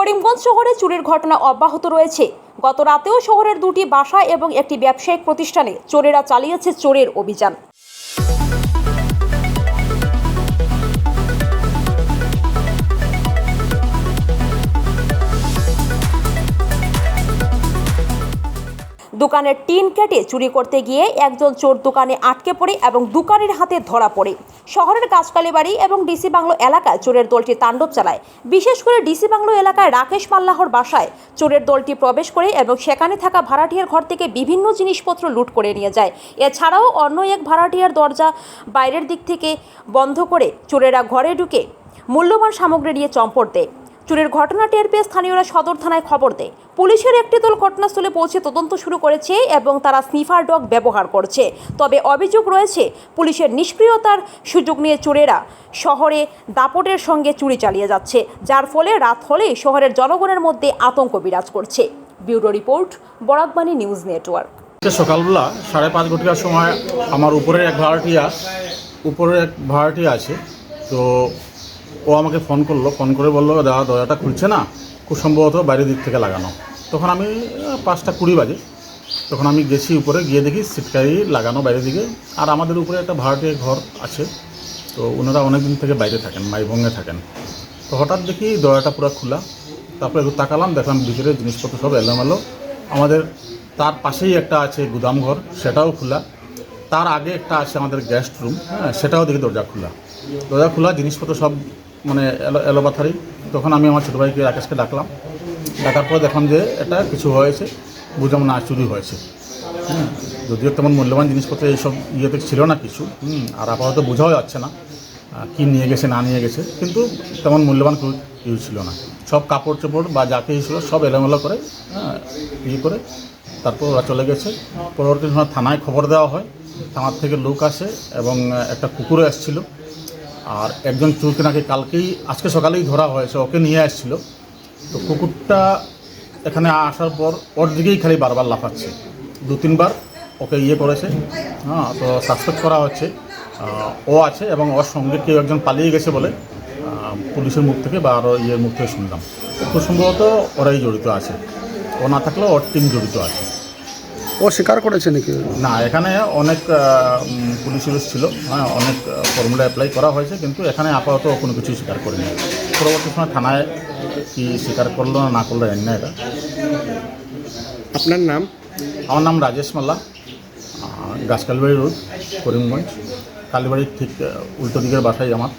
করিমগঞ্জ শহরে চুরির ঘটনা অব্যাহত রয়েছে। গত রাতেও শহরের দুটি বাসা এবং একটি ব্যবসায়িক প্রতিষ্ঠানে চোরেরা চালিয়েছে চোরের অভিযান। দোকানের টিন কেটে চুরি করতে গিয়ে একজন চোর দোকানে আটকে পড়ে এবং দোকানের হাতে ধরা পড়ে। শহরের গাছকালী বাড়ি এবং ডিসি বাংলো এলাকায় চোরের দলটি তাণ্ডব চালায়। বিশেষ করে ডিসি বাংলো এলাকায় রাকেশ মাল্লাহর বাসায় চোরের দলটি প্রবেশ করে এবং সেখানে থাকা ভাড়াটিয়ার ঘর থেকে বিভিন্ন জিনিসপত্র লুট করে নিয়ে যায়। এছাড়াও অন্য এক ভাড়াটিয়ার দরজা বাইরের দিক থেকে বন্ধ করে চোরেরা ঘরে ঢুকে মূল্যবান সামগ্রী নিয়ে চম্পট দেয়। চুরির ঘটনা টের পেয়ে স্থানীয়রা সদর থানায় খবর দেয়। পুলিশের একটি দল ঘটনাস্থলে পৌঁছে তদন্ত শুরু করেছে এবং তারা স্নিফার ডগ ব্যবহার করছে। তবে অভিযোগ রয়েছে, পুলিশের নিষ্ক্রিয়তার সুযোগ নিয়ে চোরেরা শহরে দাপটের সঙ্গে চুরি চালিয়ে যাচ্ছে, যার ফলে রাত হলেই শহরের জনগণের মধ্যে আতঙ্ক বিরাজ করছে। Bureau report, Barakbani news network. সকালবেলা সাড়ে পাঁচ ঘটিকার সময় আমার উপরের এক ভাড়াটিয়া, উপরের এক ভাড়াটিয়া আছে। তো ও আমাকে ফোন করল ফোন করে বলল, দাদা, দরজাটা খুলছে না। খুব সম্ভবত বাইরের দিক থেকে লাগানো। তখন আমি পাঁচটা কুড়ি বাজে। তখন আমি গেছি উপরে, গিয়ে দেখি সিটকারি লাগানো বাইরের দিকে। আর আমাদের উপরে একটা ভাড়াটিয়া ঘর আছে। তো ওনারা অনেক দিন থেকে বাইরে থাকেন মাইভঙ্গে থাকেন। তো হঠাৎ দেখি দরজাটা পুরো খোলা। তারপরে একটু তাকালাম, দেখলাম ভিতরে জিনিসপত্র সব এলোমেলো। আমাদের তার পাশেই একটা আছে গুদাম ঘর, সেটাও খোলা। তার আগে একটা আছে আমাদের গেস্ট রুম হ্যাঁ সেটাও দেখি দরজা খোলা। দরজা খোলা, জিনিসপত্র সব মানে এলো এলোপাথারি তখন আমি আমার ছোটো ভাইকে রাকেশকে ডাকলাম। ডাকার পরে দেখলাম যে এটা কিছু হয়েছে বুঝলাম না চুরি হয়েছে। যদিও তেমন মূল্যবান জিনিসপত্র এইসব ইয়েতে ছিল না কিছু। আর আপাতত বোঝাও যাচ্ছে না কি নিয়ে গেছে না নিয়ে গেছে। কিন্তু তেমন মূল্যবান ইউজ ছিল না। সব কাপড় চোপড় বা যাকে ছিল সব এলোমেলো করে হ্যাঁ, ইয়ে করে তারপর ওরা চলে গেছে। পরবর্তী সময় থানায় খবর দেওয়া হয়। থানার থেকে লোক আসে এবং একটা কুকুরও এসেছিল। আর একজন চোরকে নাকি কালকেই, আজকে সকালেই ধরা হয়েছে, ওকে নিয়ে আসছিল। তো কুকুরটা এখানে আসার পর ওর দিকেই খালি বারবার লাফাচ্ছে। দু তিনবার ওকে ইয়ে করেছে হ্যাঁ তো সাসপেক্ট করা হচ্ছে। ও আছে এবং ওর সঙ্গে কেউ একজন পালিয়ে গেছে বলে পুলিশের মুখ থেকে বা আরও ইয়ের মুখ থেকে শুনলাম। খুব সম্ভবত ওরাই জড়িত আছে। ও না থাকলেও ওর টিম জড়িত আছে। ও স্বীকার করেছে নাকি? না এখানে অনেক পুলিশ ইউজ ছিল। হ্যাঁ অনেক ফর্মুলা অ্যাপ্লাই করা হয়েছে কিন্তু এখানে আপাতত কোনো কিছুই স্বীকার করেনি। পরবর্তী সময় থানায় কি স্বীকার করল না না করল জানি না এটা। আপনার নাম? আমার নাম রাজেশ মাল্লা গাছকালবাড়ি রোড করিমগঞ্জ। কালীবাড়ির ঠিক উল্টো দিকের বাসাই আমার।